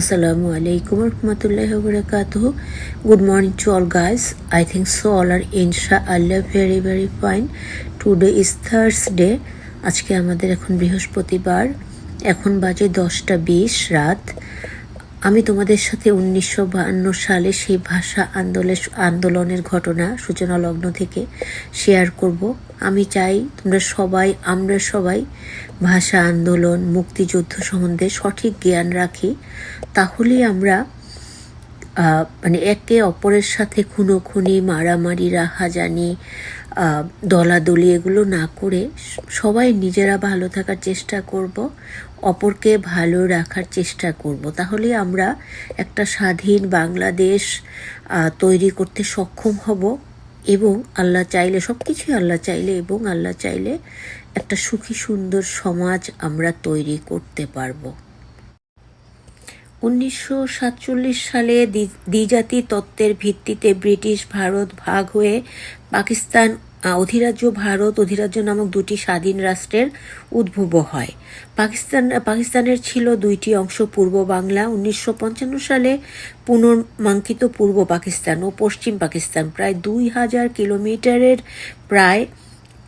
আসসালামু আলাইকুম রহমতুল্লাহ বরকাত good morning to all guys I think so all are ইনশা আল্লাহ very very fine today is Thursday আজকে আমাদের এখন বৃহস্পতিবার। এখন বাজে দশটা বিশ রাত। আমি তোমাদের সাথে উনিশশো বাহান্ন সালে সেই ভাষা আন্দোলন আন্দোলনের ঘটনা, সূচনা লগ্ন থেকে শেয়ার করব। আমি চাই তোমরা সবাই, আমরা সবাই ভাষা আন্দোলন, মুক্তিযুদ্ধ সম্বন্ধে সঠিক জ্ঞান রাখি। তাহলেই আমরা মানে একে অপরের সাথে খুনোখুনি, মারামারি, রাহাজানি দলাদলি এগুলো না করে সবাই নিজেরা ভালো থাকার চেষ্টা করব, অপরকে ভালো রাখার চেষ্টা করব। তাহলে আমরা একটা স্বাধীন বাংলাদেশ তৈরি করতে সক্ষম হব এবং আল্লাহ চাইলে সব কিছুই আল্লাহ চাইলে এবং আল্লাহ চাইলে একটা সুখী সুন্দর সমাজ আমরা তৈরি করতে পারব। উনিশশো সাতচল্লিশ সালে দ্বি- দ্বিজাতি তত্ত্বের ভিত্তিতে ব্রিটিশ ভারত ভাগ হয়ে পাকিস্তান অধিরাজ্য ভারত, অধিরাজ্য নামক দুটি স্বাধীন রাষ্ট্রের উদ্ভব হয়। পাকিস্তান, পাকিস্তানের ছিল দুইটি অংশ পূর্ব বাংলা। উনিশশো পঞ্চান্ন সালে পুনর্মাঙ্কিত পূর্ব পাকিস্তান ও পশ্চিম পাকিস্তান। প্রায় দুই হাজার কিলোমিটারের প্রায়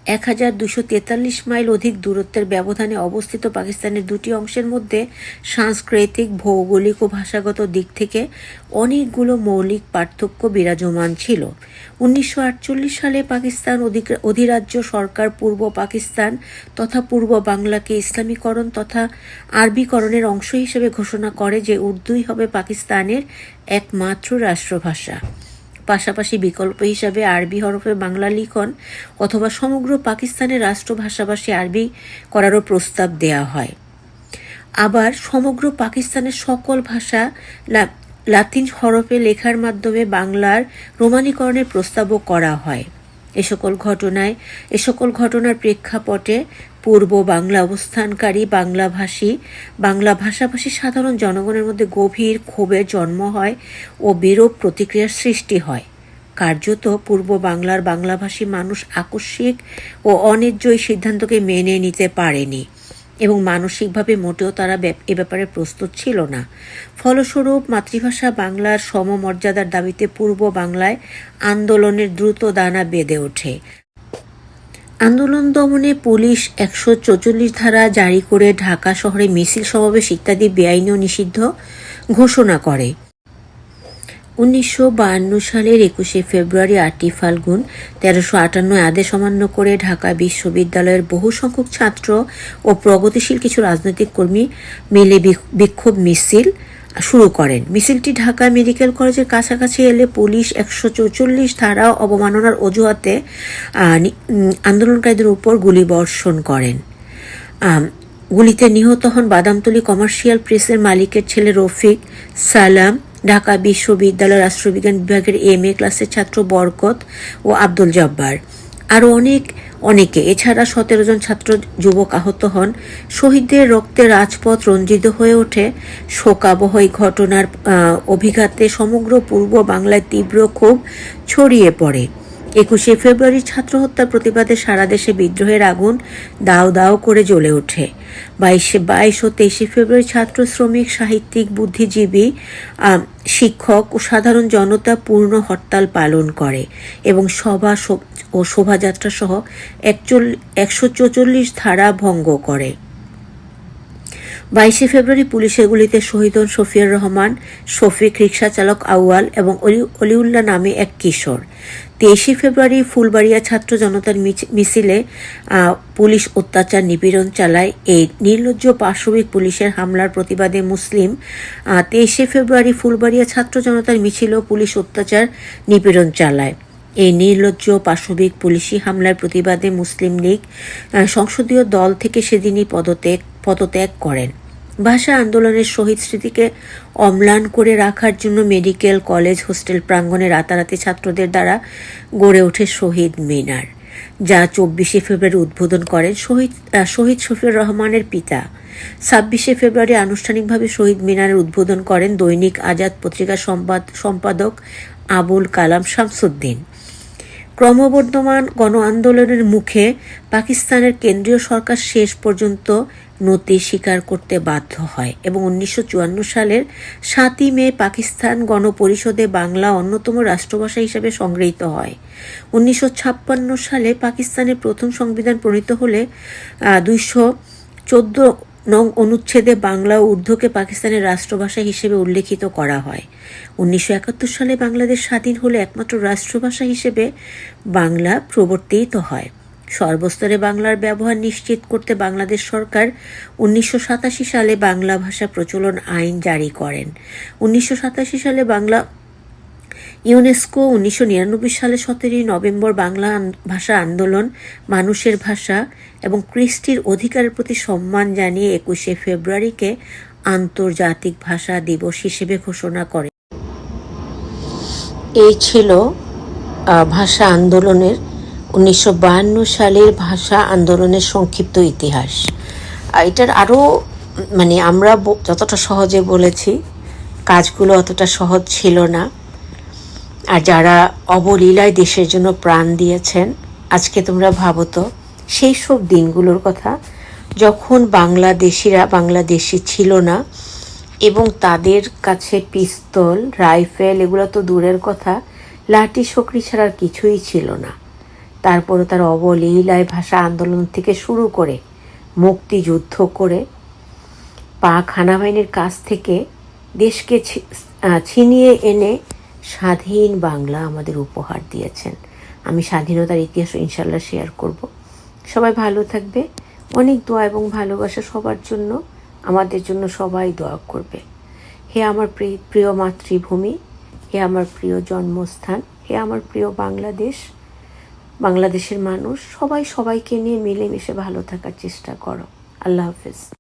এক হাজার দুশো তেতাল্লিশ মাইল অধিক দূরত্বের ব্যবধানে অবস্থিত পাকিস্তানের দুটি অংশের মধ্যে সাংস্কৃতিক, ভৌগোলিক ও ভাষাগত দিক থেকে অনেকগুলো মৌলিক পার্থক্য বিরাজমান ছিল। উনিশশো আটচল্লিশ সালে পাকিস্তান অধিরাজ্য সরকার পূর্ব পাকিস্তান তথা পূর্ব বাংলাকে ইসলামীকরণ তথা আরবিকরণের অংশ হিসেবে ঘোষণা করে যে উর্দুই হবে পাকিস্তানের একমাত্র রাষ্ট্রভাষা। পাশাপাশি বিকল্প হিসাবে আরবি হরফে বাংলা লিখন অথবা সমগ্র পাকিস্তানের রাষ্ট্রভাষাভাষী আরবি করারও প্রস্তাব দেয়া হয়। আবার সমগ্র পাকিস্তানের সকল ভাষা লাতিন হরফে লেখার মাধ্যমে বাংলার রোমানীকরণের প্রস্তাবও করা হয়। এ সকল ঘটনায় এ সকল ঘটনার প্রেক্ষাপটে পূর্ব বাংলা অবস্থানকারী বাংলাভাষী। বাংলা ভাষাভাষী সাধারণ জনগণের মধ্যে গভীর ক্ষোভের জন্ম হয় ও বিরূপ প্রতিক্রিয়ার সৃষ্টি হয়। কার্যত পূর্ব বাংলার বাংলাভাষী মানুষ আকস্মিক ও এই সিদ্ধান্তকে মেনে নিতে পারেনি এবং মানসিকভাবে মোটেও তারা এ ব্যাপারে প্রস্তুত ছিল না। ফলস্বরূপ মাতৃভাষা বাংলার সমমর্যাদার দাবিতে পূর্ব বাংলায় আন্দোলনের দ্রুত দানা বেঁধে ওঠে। আন্দোলন দমনে পুলিশ একশো চৌচল্লিশ ধারা জারি করে ঢাকা শহরে মিছিল সমাবেশ ইত্যাদি বেআইনি নিষিদ্ধ ঘোষণা করে। উনিশশো সালের একুশে ফেব্রুয়ারি আটই ফাল্গুন তেরোশো আটান্ন আদেশ অমান্য করে ঢাকা বিশ্ববিদ্যালয়ের বহু সংখ্যক ছাত্র ও প্রগতিশীল কিছু রাজনৈতিক কর্মী মিলে বিক- বিক্ষোভ মিছিল শুরু করেন। মিছিলটি ঢাকা মেডিকেল কলেজের কাছাকাছি এলে পুলিশ একশো চৌচল্লিশ ধারা অবমাননার অজুহাতে আন্দোলনকারীদের উপর গুলি বর্ষণ করেন গুলিতে নিহত হন বাদামতলী কমার্শিয়াল প্রেসের মালিকের ছেলে রফিক সালাম, ঢাকা বিশ্ববিদ্যালয় রাষ্ট্রবিজ্ঞান বিভাগের এম এ ক্লাসের ছাত্র বরকত ও আব্দুল জব্বার। আরও অনেক অনেকে। এছাড়া সতেরো জন ছাত্র যুবক আহত হন। শহীদদের রক্তে রাজপথ রঞ্জিত হয়ে ওঠে। শোকাবহ ঘটনার অভিঘাতে সমগ্র পূর্ব বাংলায় তীব্র ক্ষোভ ছড়িয়ে পড়ে। একুশে ফেব্রুয়ারি ছাত্র হত্যার প্রতিবাদে সারা দেশে বিদ্রোহের আগুন দাও দাও করে জ্বলে ওঠে। বাইশে, বাইশ ও তেইশে ফেব্রুয়ারি ছাত্র, শ্রমিক, সাহিত্যিক, বুদ্ধিজীবী শিক্ষক ও সাধারণ জনতা পূর্ণ হরতাল পালন করে এবং সভা ও শোভাযাত্রা সহ একশো চৌচল্লিশ ধারা ভঙ্গ করে। বাইশে ফেব্রুয়ারি পুলিশের গুলিতে শহীদ হন শফিউর রহমান, শফিক রিক্সা চালক আউয়াল এবং অলি- অলিউল্লাহ নামে এক কিশোর। তেইশে ফেব্রুয়ারি ফুলবাড়িয়া ছাত্র জনতার মিছ- মিছিলে পুলিশ অত্যাচার নিপীড়ন চালায়। এই নির্লজ্জ পাশবিক পুলিশের হামলার প্রতিবাদে মুসলিম তেইশে ফেব্রুয়ারি ফুলবাড়িয়া ছাত্র জনতার মিছিলেও পুলিশ অত্যাচার নিপীড়ন চালায়। এই নির্লজ্জ পাশবিক পুলিশি হামলার প্রতিবাদে মুসলিম লীগ সংসদীয় দল থেকে সেদিনই পদত্যাগ পদত্যাগ করেন। ভাষা আন্দোলনের শহীদ স্মৃতিকে অম্লান করে রাখার জন্য মেডিকেল কলেজ, হোস্টেল প্রাঙ্গণে রাতারাতি ছাত্রদের দ্বারা গড়ে ওঠে শহীদ মিনার, যা চব্বিশে ফেব্রুয়ারি উদ্বোধন করেন শহীদ শহীদ শফিউর রহমানের পিতা। ছাব্বিশে ফেব্রুয়ারি আনুষ্ঠানিকভাবে শহীদ মিনারের উদ্বোধন করেন দৈনিক আজাদ সম্পাদ, সম্পাদক আবুল কালাম শামসুদ্দিন। ক্রমবর্ধমান গণ আন্দোলনের মুখে পাকিস্তানের কেন্দ্রীয় সরকার শেষ পর্যন্ত নতি স্বীকার করতে বাধ্য হয় এবং উনিশশো চুয়ান্ন সালের সাতই মে পাকিস্তান গণপরিষদে বাংলা অন্যতম রাষ্ট্রভাষা হিসেবে সংগৃহীত হয়। উনিশশো ছাপ্পান্ন সালে পাকিস্তানের প্রথম সংবিধান প্রণীত হলে দুইশো চোদ্দ নং অনুচ্ছেদে বাংলা ও উর্দুকে পাকিস্তানের রাষ্ট্রভাষা হিসেবে উল্লেখিত করা হয়। উনিশশো একাত্তর সালে বাংলাদেশ স্বাধীন হলে একমাত্র রাষ্ট্রভাষা হিসেবে বাংলা প্রবর্তিত হয়। সর্বস্তরে বাংলার ব্যবহার নিশ্চিত করতে বাংলাদেশ সরকার উনিশশো সাতাশি সালে বাংলা ভাষা প্রচলন আইন জারি করেন। উনিশশো সাতাশি সালে বাংলা ইউনেস্কো উনিশশো নিরানব্বই সালে সতেরোই নভেম্বর বাংলা ভাষা আন্দোলন, মানুষের ভাষা এবং কৃষ্টির অধিকারের প্রতি সম্মান জানিয়ে একুশে ফেব্রুয়ারিকে আন্তর্জাতিক ভাষা দিবস হিসেবে ঘোষণা করে। এই ছিল ভাষা আন্দোলনের উনিশশো সালের ভাষা আন্দোলনের সংক্ষিপ্ত ইতিহাস। এটার আরও মানে আমরা যতটা সহজে বলেছি, কাজগুলো অতটা সহজ ছিল না। আর যারা অবলীলায় দেশের জন্য প্রাণ দিয়েছেন, আজকে তোমরা ভাবো তো, সেই সব দিনগুলোর কথা, যখন বাংলাদেশিরা বাংলাদেশি ছিল না, এবং তাদের কাছে পিস্তল, রাইফেল, এগুলো তো দূরের কথা, লাঠি শকরি ছাড়া আর কিছুই ছিল না। তারপরও তার অবলীলায় ভাষা আন্দোলন থেকে শুরু করে, মুক্তিযুদ্ধ করে, পাক হানাবাহিনীর কাছ থেকে দেশকে ছিনিয়ে এনে স্বাধীন বাংলা আমাদের উপহার দিয়েছেন। আমি স্বাধীনতার ইতিহাস ইনশাল্লাহ শেয়ার করব। সবাই ভালো থাকবে। অনেক দোয়া এবং ভালোবাসা সবার জন্য, আমাদের জন্য সবাই দোয়া করবে। হে আমার প্রি- প্রিয় মাতৃভূমি, হে আমার প্রিয় জন্মস্থান, হে আমার প্রিয় বাংলাদেশ, বাংলাদেশের মানুষ, সবাই সবাইকে নিয়ে মিলেমিশে ভালো থাকার চেষ্টা করো। আল্লাহ হাফেজ।